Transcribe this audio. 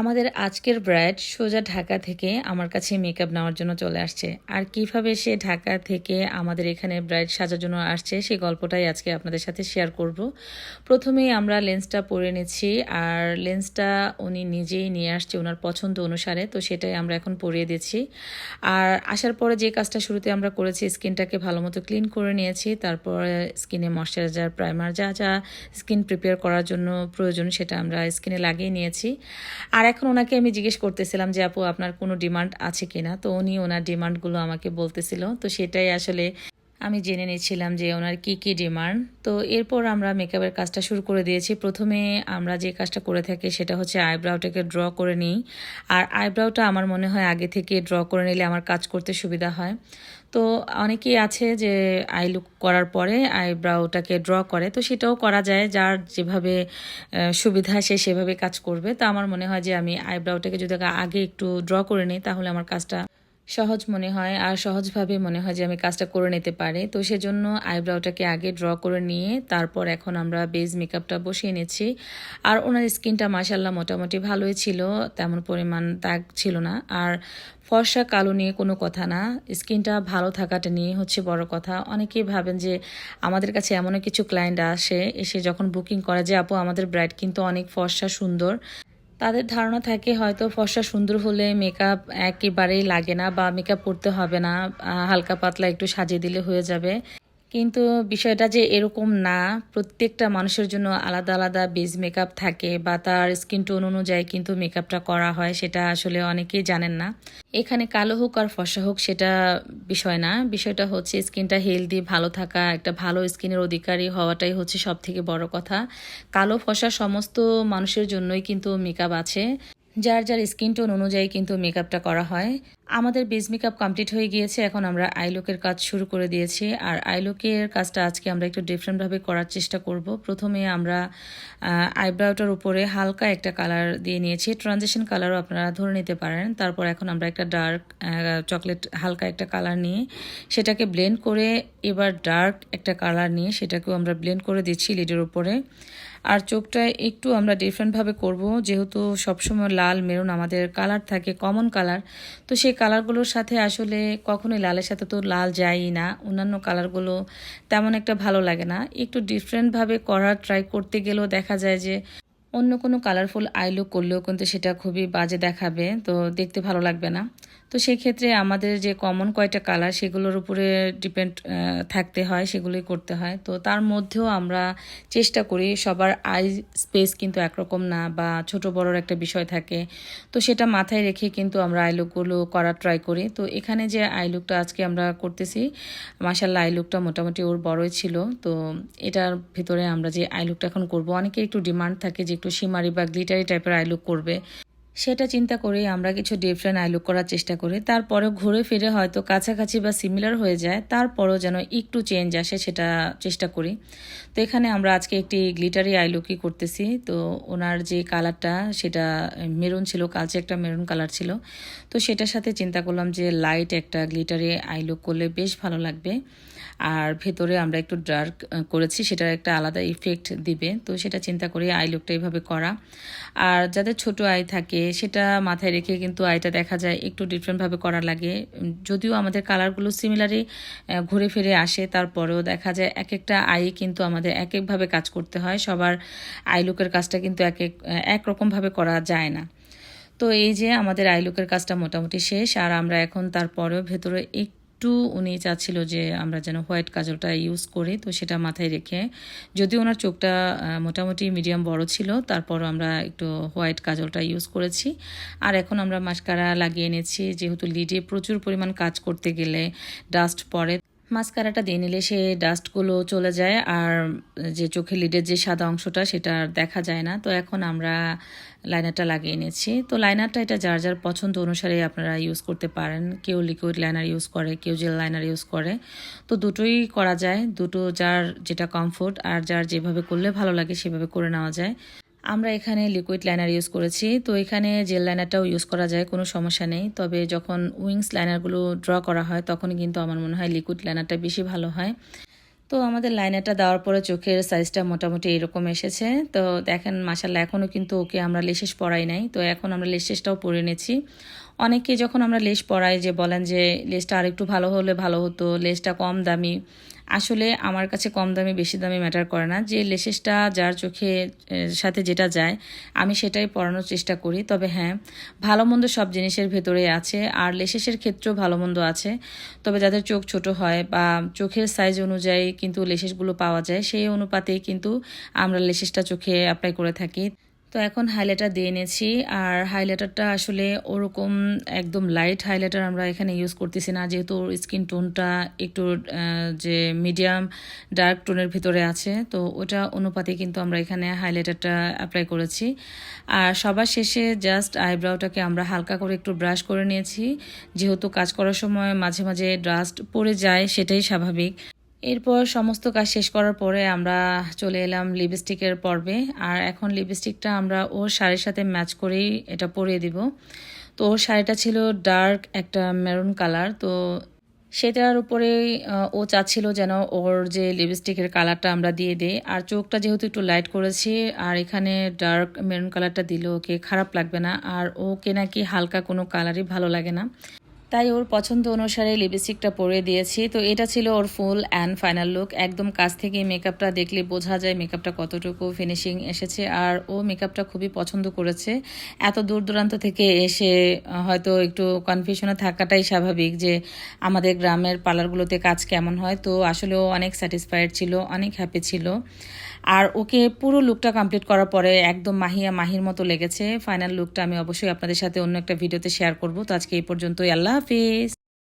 আমাদের আজকের ব্রাইড সোজা ঢাকা থেকে আমার কাছে মেকআপ নেওয়ার জন্য চলে আসছে। আর কীভাবে সে ঢাকা থেকে আমাদের এখানে ব্রাইড সাজার জন্য আসছে সেই গল্পটাই আজকে আপনাদের সাথে শেয়ার করব। প্রথমেই আমরা লেন্সটা পরে নিচ্ছি, আর লেন্সটা উনি নিজেই নিয়ে আসছে ওনার পছন্দ অনুসারে, তো সেটাই আমরা এখন পরিয়ে দিচ্ছি। আর আসার পরে যে কাজটা শুরুতে আমরা করেছি, স্কিনটাকে ভালো মতো ক্লিন করে নিয়েছি, তারপরে স্কিনে ময়শ্চারাইজার প্রাইমার যা যা স্কিন প্রিপেয়ার করার জন্য প্রয়োজন সেটা আমরা স্কিনে লাগিয়ে নিয়েছি। আর এখন ওনাকে আমি জিজ্ঞেস করতেছিলাম যে, আপু, আপনার কোনো ডিমান্ড আছে কিনা? তো উনি ওনার ডিমান্ডগুলো আমাকে বলতেছিল। তো সেটাই আসলে আমি জেনে নিচ্ছিলাম যে ওনার কি কি ডিমান্ড। তো এরপর আমরা মেকআপের কাজটা শুরু করে দিয়েছি। প্রথমে আমরা যে কাজটা করে থাকি সেটা হচ্ছে আইব্রাউটাকে ড্র করে নিই। আর আইব্রাউটা আমার মনে হয় আগে থেকে ড্র করে নিলে আমার কাজ করতে সুবিধা হয়। তো অনেকেই আছে যে আই লুক করার পরে আইব্রাউটাকে ড্র করে, তো সেটাও করা যায়। যার যেভাবে সুবিধা সে সেভাবে কাজ করবে। তো আমার মনে হয় যে আমি আইব্রাউটাকে যদি আগে একটু ড্র করে নিই, তাহলে আমার কাজটা সহজ মনে হয় আর সহজভাবে মনে হয় যে আমি কাজটা করে নিতে পারি। তো সেজন্য আইব্রাউটাকে আগে ড্র করে নিয়ে তারপর এখন আমরা বেজ মেকআপটা বসিয়ে নিচ্ছি। আর ওনার স্কিনটা মাসাল্লাহ মোটামুটি ভালোই ছিল, তেমন পরিমাণ দাগ ছিল না। আর ফর্সা কালো নিয়ে কোনো কথা না, স্কিনটা ভালো থাকাটা নিয়ে হচ্ছে বড় কথা। অনেকেই ভাবেন যে আমাদের কাছে এমন কিছু ক্লায়েন্ট আসে, এসে যখন বুকিং করা যে, আপু, আমাদের ব্রাইড কিন্তু অনেক ফর্সা, সুন্দর। তাদের ধারণা থাকে হয়তো ফর্সা সুন্দর হলে মেকআপ একেবারেই লাগে না বা মেকআপ করতে হবে না হালকা পাতলা একটু সাজিয়ে দিলে হয়ে যাবে। কিন্তু বিষয়টা যে এরকম না, প্রত্যেকটা মানুষের জন্য আলাদা আলাদা বেজ মেকআপ থাকে বা তার স্কিন টোন অনুযায়ী কিন্তু মেকআপটা করা হয়, সেটা আসলে অনেকেই জানেন না। এখানে কালো হোক আর ফসা হোক সেটা বিষয় না। বিষয়টা হচ্ছে স্কিনটা হেলদি ভালো থাকা, একটা ভালো স্কিনের অধিকারী হওয়াটাই হচ্ছে সব থেকে বড় কথা। কালো ফসা সমস্ত মানুষের জন্যই কিন্তু মেকআপ আছে। যার যার স্কিন টোন অনুযায়ী কিন্তু মেকআপটা করা হয়। আমাদের বেজ মেকআপ কমপ্লিট হয়ে গিয়েছে, এখন আমরা আইলুকের কাজ শুরু করে দিয়েছি। আর আইলুকের কাজটা আজকে আমরা একটু ডিফারেন্টভাবে করার চেষ্টা করব। প্রথমে আমরা আইব্রাউটার উপরে হালকা একটা কালার দিয়ে নিয়েছি। ট্রানজেকশন কালারও আপনারা ধরে নিতে পারেন। তারপর এখন আমরা একটা ডার্ক চকলেট হালকা একটা কালার নিয়ে সেটাকে ব্লেন্ড করে এবার ডার্ক একটা কালার নিয়ে সেটাকেও আমরা ব্লেন্ড করে দিচ্ছি লিডের উপরে। আর চোখটা একটু আমরা ডিফারেন্টভাবে করব। যেহেতু সবসময় লাল, মেরুন আমাদের কালার থাকে কমন কালার তো সেই কালারগুলোর সাথে আসলে কখনোই লালের সাথে তো লাল যায়ই না। অন্যান্য কালারগুলো তেমন একটা ভালো লাগে না। একটু ডিফারেন্টভাবে করার ট্রাই করতে গেলেও দেখা যায় যে অন্য কোনো কালারফুল আইলুক করলেও কিন্তু সেটা খুবই বাজে দেখাবে। তো দেখতে ভালো লাগবে না। তো সেক্ষেত্রে আমাদের যে কমন কয়টা কালার সেগুলোর উপরে ডিপেন্ড থাকতে হয়, সেগুলোই করতে হয়। তো তার মধ্যেও আমরা চেষ্টা করি, সবার আই স্পেস কিন্তু একরকম না বা ছোট বড়র একটা বিষয় থাকে। তো সেটা মাথায় রেখে কিন্তু আমরা আইলুকগুলো করার ট্রাই করি। তো এখানে যে আইলুকটা আজকে আমরা করতেছি মাসাল্লাহ আইলুকটা মোটামুটি ওর বড়ই ছিল। তো এটার ভেতরে আমরা যে আইলুকটা এখন করব, অনেকের একটু ডিমান্ড থাকে যে একটু সিমারি বা গ্লিটারি টাইপের আইলুক করবে। সেটা চিন্তা করে আমরা কিছু ডিফারেন্ট আইলুক করার চেষ্টা করি। তারপরে ঘুরে ফিরে হয়তো কাছাকাছি বা সিমিলার হয়ে যায়, তারপরও যেন একটু চেঞ্জ আসে সেটা চেষ্টা করি। তো এখানে আমরা আজকে একটি গ্লিটারি আইলুকই করতেছি। তো ওনার যে কালারটা সেটা মেরুন ছিল, কালচে একটা মেরুন কালার ছিল। তো সেটার সাথে চিন্তা করলাম যে লাইট একটা গ্লিটারি আইলুক করলে বেশ ভালো লাগবে। আর ভেতরে আমরা একটু ডার্ক করেছি, সেটার একটা আলাদা ইফেক্ট দিবে। তো সেটা চিন্তা করি আই লুকটা এইভাবে করা। আর যাদের ছোট আই থাকে, সেটা মাথায় রেখে কিন্তু আইটা দেখা যায়, একটু ডিফারেন্টভাবে করা লাগে। যদিও আমাদের কালারগুলো সিমিলারই ঘুরে ফিরে আসে, তারপরেও দেখা যায় এক একটা আই কিন্তু আমাদের এক একভাবে কাজ করতে হয়। সবার আই লুকের কাজটা কিন্তু এক এক একরকমভাবে করা যায় না। তো এই যে আমাদের আইলুকের কাজটা মোটামুটি শেষ, আর আমরা এখন তারপরেও ভেতরে একটু একটু উনি চাচ্ছিল যে আমরা যেন হোয়াইট কাজলটা ইউজ করি, তো সেটা মাথায় রেখে যদিও ওনার চোখটা মোটামুটি মিডিয়াম বড় ছিল তারপর আমরা একটু হোয়াইট কাজলটা ইউজ করেছি। আর এখন আমরা মাস্কারা লাগিয়ে এনেছি, যেহেতু লিডে প্রচুর পরিমাণ কাজ করতে গেলে ডাস্ট পড়ে। মাস্কারাটা দিয়ে নিলে সে ডাস্টগুলো চলে যায় আর যে চোখের লিডের যে সাদা অংশটা সেটা আর দেখা যায় না। তো এখন আমরা লাইনারটা লাগিয়ে নিয়েছি তো লাইনারটা এটা যার যার পছন্দ অনুসারে আপনারা ইউজ করতে পারেন। কেউ লিকুইড লাইনার ইউজ করে, কেউ জেল লাইনার ইউজ করে। তো দুটোই করা যায়। দুটো যার যেটা কমফোর্ট আর যার যেভাবে করলে ভালো লাগে সেভাবে করে নেওয়া যায়। আমরা এখানে লিকুইড লাইনার ইউজ করেছি। তো এখানে জেল লাইনারটাও ইউজ করা যায়, কোনো সমস্যা নেই। তবে যখন উইংস লাইনারগুলো ড্র করা হয় তখন কিন্তু আমার মনে হয় লিকুইড লাইনারটা বেশি ভালো হয়। তো আমাদের লাইনারটা দেওয়ার পরে চোখের সাইজটা মোটামুটি এরকম এসেছে। তো দেখেন মাসাল্লাহ এখনও কিন্তু ওকে আমরা লেসেস পরাই নাই। তো এখন আমরা লেসেসটাও পরে নিয়েছি অনেকে যখন আমরা লেস পরাই যে বলেন যে লেসটা আরেকটু ভালো হলে ভালো হতো, লেসটা কম দামি, আসলে আমার কাছে কম দামি, বেশি দামি ম্যাটার করে না। যে লেসেসটা যার চোখে সাথে যেটা যায়, আমি সেটাই পরানোর চেষ্টা করি। তবে হ্যাঁ ভালো মন্দ সব জিনিসের ভেতরে আছে, আর লেসেসের ক্ষেত্রেও ভালো মন্দ আছে। তবে যাদের চোখ ছোট হয় বা চোখের সাইজ অনুযায়ী কিন্তু লেসেসগুলো পাওয়া যায়, সেই অনুপাতেই কিন্তু আমরা লেসেসটা চোখে অ্যাপ্লাই করে থাকি। তো এখন হাইলাইটার দিয়ে নিয়েছি আর হাইলাইটারটা আসলে ওরকম একদম লাইট হাইলাইটার আমরা এখানে ইউজ করতেছি না। যেহেতু স্কিন টোনটা একটু যে মিডিয়াম ডার্ক টোনের ভিতরে আছে, তো ওটা অনুপাতে কিন্তু আমরা এখানে হাইলাইটারটা অ্যাপ্লাই করেছি। আর সবার শেষে জাস্ট আইব্রাউটাকে আমরা হালকা করে একটু ব্রাশ করে নিয়েছি। যেহেতু কাজ করার সময় মাঝে মাঝে ডাস্ট পড়ে যায়, সেটাই স্বাভাবিক। এরপর সমস্ত কাজ শেষ করার পরে আমরা চলে এলাম লিপস্টিকের পর্বে। আর এখন লিপস্টিকটা আমরা ওর শাড়ির সাথে ম্যাচ করেই এটা পরিয়ে দিব। তো ওর শাড়িটা ছিল ডার্ক একটা মেরুন কালার। তো সেটার উপরে ও চাচ্ছিল যেন ওর যে লিপস্টিকের কালারটা আমরা দিয়ে দিই। আর চোখটা যেহেতু একটু লাইট করেছি, আর এখানে ডার্ক মেরুন কালারটা দিলে ওকে খারাপ লাগবে না। আর ওকে নাকি হালকা কোনো কালারই ভালো লাগে না। তাই ওর পছন্দ অনুসারে লিপস্টিকটা পরে দিয়েছি। তো এটা ছিল ওর ফুল অ্যান্ড ফাইনাল লুক। একদম কাছ থেকে মেকআপটা দেখলে বোঝা যায় মেকআপটা কতটুকু ফিনিশিং এসেছে। আর ও মেকআপটা খুবই পছন্দ করেছে। এত দূর দূরান্ত থেকে এসে হয়তো একটু কনফিউশনে থাকাটাই স্বাভাবিক যে আমাদের গ্রামের পার্লারগুলোতে কাজ কেমন হয়। তো আসলে ও অনেক স্যাটিসফাইড ছিল, অনেক হ্যাপি ছিল। আর ওকে পুরো লুকটা কমপ্লিট করার পরে একদম মাহিয়া মাহির মতো লেগেছে। ফাইনাল লুকটা আমি অবশ্যই আপনাদের সাথে অন্য একটা ভিডিওতে শেয়ার করব। তো আজকে এই পর্যন্তই। আল্লাহ হাফিজ।